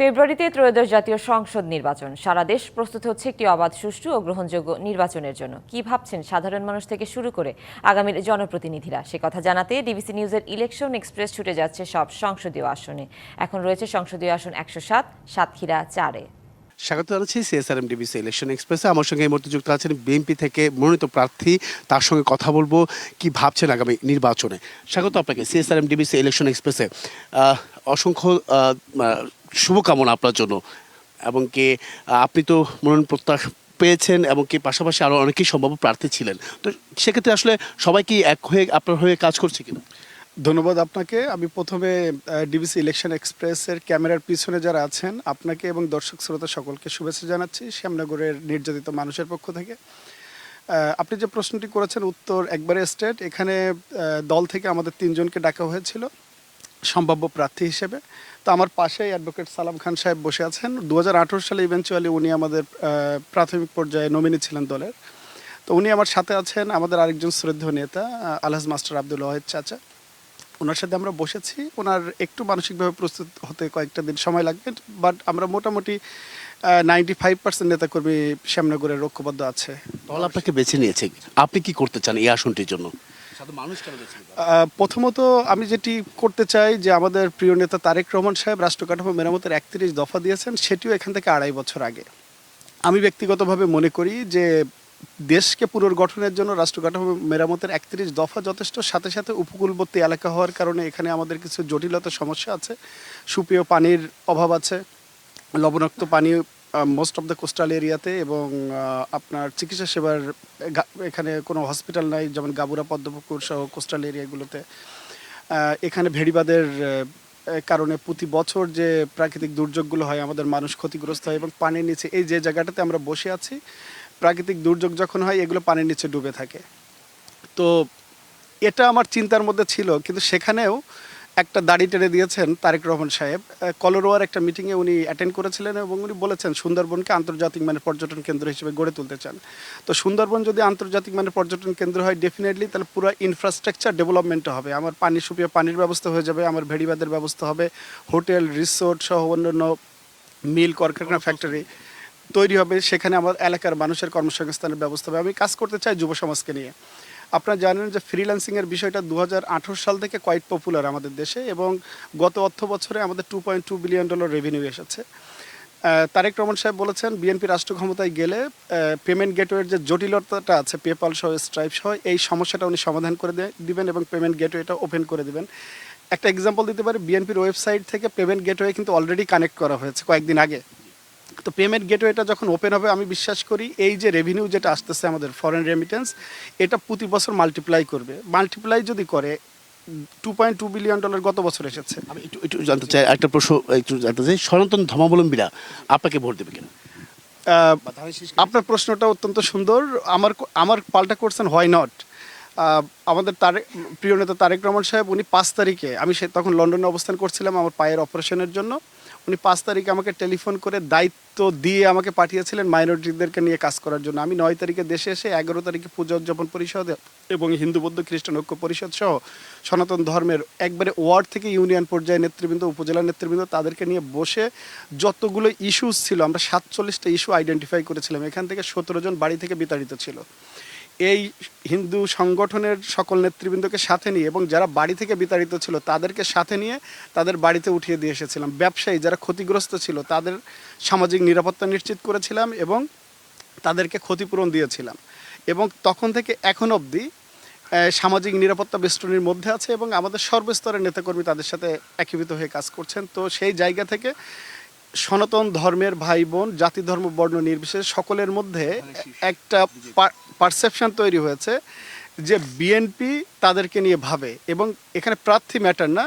ফেব্রুয়ারিতে ত্রয়োদশ জাতীয় সংসদ নির্বাচন। সারা দেশ প্রস্তুত হচ্ছে একটি অবাধ, সুষ্ঠু ও গ্রহণযোগ্য নির্বাচনের জন্য। কি ভাবছেন সাধারণ মানুষ থেকে শুরু করে আগামীর জনপ্রতিনিধিরা? সে কথা জানাতে ডিবিসি নিউজের ইলেকশন এক্সপ্রেস ছুটে যাচ্ছে সব সংসদীয় আসনে। এখন রয়েছে সংসদীয় আসন একশো সাত, সাতক্ষীরা চারে। স্বাগত জানাচ্ছি সিএসআরএম ডিবিসি ইলেকশন এক্সপ্রেসে। আমার সঙ্গে এই মুহূর্তে যুক্ত আছেন বিএনপি থেকে মনোনীত প্রার্থী। তার সঙ্গে কথা বলব কি ভাবছেন আগামী নির্বাচনে। স্বাগত আপনাকে সিএসআরএম ডিবিসি ইলেকশন এক্সপ্রেসে। অসংখ্য শুভকামনা আপনার জন্য। এবং কি, আপনি তো মনোনয়ন প্রত্যাশ পেয়েছেন এবং কি পাশাপাশি আরও অনেকেই সম্ভাব্য প্রার্থী ছিলেন। তো সেক্ষেত্রে আসলে সবাই কি এক হয়ে, আপনার হয়ে কাজ করছে কিনা? ধন্যবাদ আপনাকে। আমি প্রথমে ডিবিসি ইলেকশন এক্সপ্রেসের ক্যামেরার পিছনে যারা আছেন, আপনাকে এবং দর্শক শ্রোতা সকলকে শুভেচ্ছা জানাচ্ছি শ্যামনগরের নির্যাতিত মানুষের পক্ষ থেকে। আপনি যে প্রশ্নটি করেছেন উত্তর একবারে স্টেট এখানে দল থেকে আমাদের তিনজনকে ডাকা হয়েছিল। সম্ভাব্য প্রার্থী হিসেবে। তো আমার পাশেই অ্যাডভোকেট সালাম খান সাহেব বসে আছেন। দুহাজার আঠেরো সালে ইভেনচুয়ালি উনি আমাদের প্রাথমিক পর্যায়ে নমিনি ছিলেন দলের। তো উনি আমার সাথে আছেন আমাদের আরেকজন শ্রদ্ধেয় নেতা আলহাজ মাস্টার আব্দুল ওয়াহেদ চাচা। ওনার সাথে আমরা বসেছি। ওনার একটু মানসিকভাবে প্রস্তুত হতে কয়েকটা দিন সময় লাগবে বাট আমরা মোটামুটি নাইনটি ফাইভ পার্সেন্ট নেতাকর্মী শ্যামনগরের ঐক্যবদ্ধ আছে। দল আপনাকে বেছে নিয়েছে। আপনি কি করতে চান এই আসনটির জন্য? প্রথমত আমি যেটি করতে চাই যে আমাদের প্রিয় নেতা তারেক রহমান সাহেব রাষ্ট্র কাঠামো মেরামতের একত্রিশ দফা দিয়েছেন, সেটিও এখান থেকে আড়াই বছর আগে। আমি ব্যক্তিগতভাবে মনে করি যে দেশকে পুনর্গঠনের জন্য রাষ্ট্র কাঠামো মেরামতের একত্রিশ দফা যথেষ্ট। সাথে সাথে উপকূলবর্তী এলাকা হওয়ার কারণে এখানে আমাদের কিছু জটিলতা সমস্যা আছে। সুপেয় পানির অভাব আছে, লবণাক্ত পানি মোস্ট অফ দ্য কোস্টাল এরিয়াতে এবং আপনার চিকিৎসা সেবার এখানে কোনো হসপিটাল নাই, যেমন গাবুরা, পদ্মপুকুর সহ কোস্টাল এরিয়াগুলোতে এখানে ভেড়িবাদের কারণে প্রতি বছর যে প্রাকৃতিক দুর্যোগগুলো হয়, আমাদের মানুষ ক্ষতিগ্রস্ত হয় এবং পানির নিচে, এই যে জায়গাটাতে আমরা বসে আছি, প্রাকৃতিক দুর্যোগ যখন হয়, এগুলো পানির নিচে ডুবে থাকে। তো এটা আমার চিন্তার মধ্যে ছিল, কিন্তু সেখানেও একটা দাড়ি টেনে দিয়েছেন তারেক রহমান সাহেব। কলরোয়ার একটা মিটিংয়ে উনি অ্যাটেন্ড করেছিলেন এবং উনি বলেছেন সুন্দরবনকে আন্তর্জাতিক মানের পর্যটন কেন্দ্র হিসেবে গড়ে তুলতে চান। তো সুন্দরবন যদি আন্তর্জাতিক মানের পর্যটন কেন্দ্র হয় ডেফিনেটলি তাহলে পুরো ইনফ্রাস্ট্রাকচার ডেভেলপমেন্ট হবে। আমার পানি সুপিয়ে পানির ব্যবস্থা হয়ে যাবে, আমার ভেড়িবাদের ব্যবস্থা হবে, হোটেল রিসোর্ট সহ অন্যান্য মিল কলকারখানা ফ্যাক্টরি তৈরি হবে। সেখানে আমার এলাকার মানুষের কর্মসংস্থানের ব্যবস্থা হবে। আমি কাজ করতে চাই যুব সমাজকে নিয়ে। আপনারা জানেন যে ফ্রিল্যান্সিংয়ের বিষয়টা দু হাজার আঠেরো সাল থেকে কোয়াইট পপুলার আমাদের দেশে এবং গত অর্থ বছরে আমাদের two point two billion dollar revenue এসেছে। তারেক রহমান সাহেব বলেছেন বিএনপি রাষ্ট্র ক্ষমতায় গেলে পেমেন্ট গেটওয়ের যে জটিলতাটা আছে পেপাল সহ স্ট্রাইপ সহ, এই সমস্যাটা উনি সমাধান করে দিবেন এবং পেমেন্ট গেটওয়েটা ওপেন করে দিবেন। একটা এক্সাম্পল দিতে পারি বিএনপির ওয়েবসাইট থেকে পেমেন্ট গেটওয়ে কিন্তু অলরেডি কানেক্ট করা হয়েছে কয়েকদিন আগে। তো পেমেন্ট গেটওয়েটা যখন ওপেন হবে আমি বিশ্বাস করি এই যে রেভিনিউ যেটা আসতেছে আমাদের ফরেন রেমিটেন্স এটা প্রতি বছর মাল্টিপ্লাই করবে। মাল্টিপ্লাই যদি করে two point two billion dollar গত বছর এসেছে। আমি একটু একটু জানতে চাই একটা প্রশ্ন একটু জানতে চাই সনাতন ধর্মাবলম্বীরা আপনাকে ভোট দেবে কিনা? আপনার প্রশ্নটা অত্যন্ত সুন্দর। আমার আমার পাল্টা করছেন হোয়াই নট আমাদের তারেক প্রিয় নেতা তারেক রহমান সাহেব, উনি পাঁচ তারিখে, আমি সে তখন লন্ডনে অবস্থান করছিলাম আমার পায়ের অপারেশনের জন্য। উনি পাঁচ তারিখে আমাকে টেলিফোন করে দায়িত্ব দিয়ে আমাকে পাঠিয়েছিলেন মাইনরিটিদেরকে নিয়ে কাজ করার জন্য। আমি নয় তারিখে দেশে এসে এগারো তারিখে পূজা উদযাপন পরিষদ এবং হিন্দু বৌদ্ধ খ্রিস্টান ঐক্য পরিষদ সহ সনাতন ধর্মের একবারে ওয়ার্ড থেকে ইউনিয়ন পর্যায়ে নেতৃবৃন্দ, উপজেলা নেতৃবৃন্দ তাদেরকে নিয়ে বসে যতগুলো ইস্যুস ছিল, আমরা সাতচল্লিশটা ইস্যু আইডেন্টিফাই করেছিলাম। এখান থেকে সতেরো জন বাড়ি থেকে বিতাড়িত ছিল। এই হিন্দু সংগঠনের সকল নেতৃবৃন্দকে সাথে নিয়ে এবং যারা বাড়ি থেকে বিতাড়িত ছিল তাদেরকে সাথে নিয়ে তাদের বাড়িতে উঠিয়ে দিয়ে এসেছিলাম। ব্যবসায়ী যারা ক্ষতিগ্রস্ত ছিল তাদের সামাজিক নিরাপত্তা নিশ্চিত করেছিলাম এবং তাদেরকে ক্ষতিপূরণ দিয়েছিলাম। এবং তখন থেকে এখন অবধি সামাজিক নিরাপত্তা বেষ্টনীর মধ্যে আছে এবং আমাদের সর্বস্তরের নেতাকর্মী তাদের সাথে একীভূত হয়ে কাজ করছেন। তো সেই জায়গা থেকে সনাতন ধর্মের ভাই বোন জাতি ধর্ম বর্ণ নির্বিশেষে সকলের মধ্যে একটা পারসেপশন তৈরি হয়েছে যে বিএনপি তাদেরকে নিয়ে ভাবে এবং এখানে প্রার্থী ম্যাটার না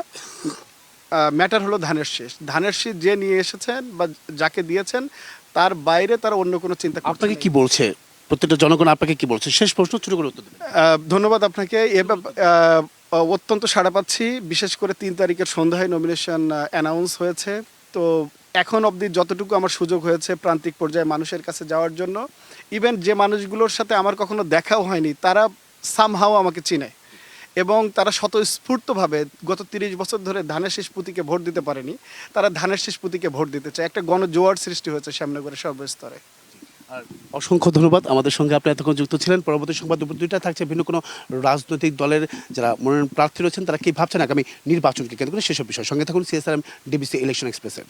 ম্যাটার হলো ধানের শীষ। ধানের শীষ যে নিয়ে এসেছেন বা যাকে দিয়েছেন তার বাইরে তারা অন্য কোনো চিন্তা আপনাকে কি বলছে? প্রত্যেকটা জনগণ আপনাকে কি বলছে? শেষ প্রশ্ন শুরু করে উত্তর ধন্যবাদ আপনাকে। এ অত্যন্ত সাড়া পাচ্ছি। বিশেষ করে তিন তারিখের সন্ধ্যায় নমিনেশন অ্যানাউন্স হয়েছে। তো এখন অবধি যতটুকু আমার সুযোগ হয়েছে প্রান্তিক পর্যায়ে মানুষের কাছে যাওয়ার জন্য ইভেন যে মানুষগুলোর সাথে আমার কখনো দেখাও হয়নি, তারা সামহাও আমাকে চিনে এবং তারা স্বতঃস্ফূর্তভাবে গত তিরিশ বছর ধরে ধানের শেষ পুঁতিকে ভোট দিতে পারেনি, তারা ধানের শেষ পুঁতিকে ভোট দিতে চায়। একটা গণজোয়ার সৃষ্টি হয়েছে শ্যামনগরের সর্বস্তরে। আর অসংখ্য ধন্যবাদ। আমাদের সঙ্গে আপনি এতক্ষণ যুক্ত ছিলেন। পরবর্তী সংবাদ দুপুর দুইটা থাকছে ভিন্ন কোনো রাজনৈতিক দলের যারা মনোনয়ন প্রার্থী রয়েছেন, তারা কি ভাবছেন আগামী নির্বাচনকে কেন্দ্র করে? সেসব বিষয় সঙ্গে থাকুন সিএসআরএম ডিবিসি ইলেকশন এক্সপ্রেসের